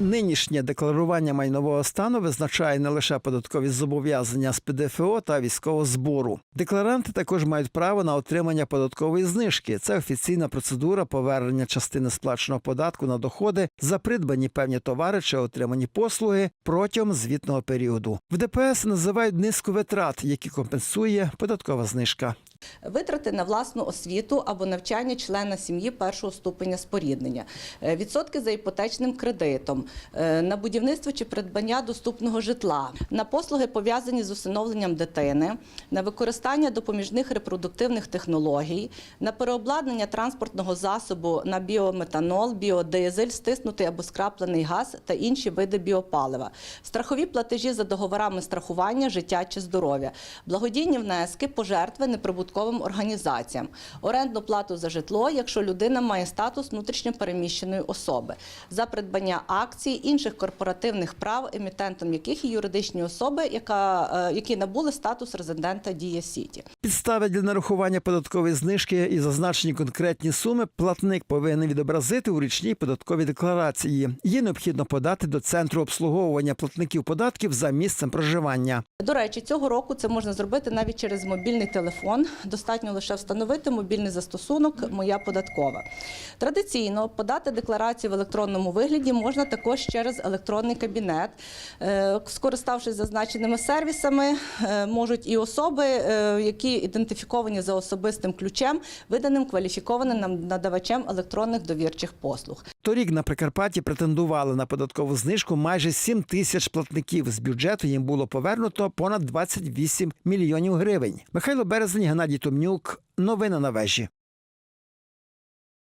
Нинішнє декларування майнового стану визначає не лише податкові зобов'язання з ПДФО та військового збору. Декларанти також мають право на отримання податкової знижки. Це офіційна процедура повернення частини сплаченого податку на доходи за придбані певні товари чи отримані послуги протягом звітного періоду. В ДПС називають низку витрат, які компенсує податкова знижка. Витрати на власну освіту або навчання члена сім'ї першого ступеня споріднення, Е, відсотки за іпотечним кредитом, е, на будівництво чи придбання доступного житла, на послуги пов'язані з усиновленням дитини, на використання допоміжних репродуктивних технологій, на переобладнання транспортного засобу на біометанол, біодизель, стиснутий або скраплений газ та інші види біопалива, страхові платежі за договорами страхування життя чи здоров'я, благодійні внески, пожертви неприбутковим організаціям, орендну плату за житло, якщо людина має статус внутрішньопереміщеної особи, за придбання акцій, інших корпоративних прав, емітентом яких є юридичні особи, яка, е, які набули статус резидента Дія Сіті. Підстави для нарахування податкової знижки і зазначені конкретні суми платник повинен відобразити у річній податковій декларації. Її необхідно подати до центру обслуговування платників податків за місцем проживання. До речі, цього року це можна зробити навіть через мобільний телефон. Достатньо лише встановити мобільний застосунок Моя податкова. Традиційно подати декларацію в електронному вигляді можна також через електронний кабінет. Е, Скориставшись зазначеними сервісами, е, можуть і особи, е, які ідентифіковані за особистим ключем, виданим кваліфікованим надавачем електронних довірчих послуг. Торік на Прикарпатті претендували на податкову знижку майже 7 тисяч платників. З бюджету їм було повернуто понад 28 мільйонів гривень. Михайло Березень, Геннадій Томнюк. Новини на вежі.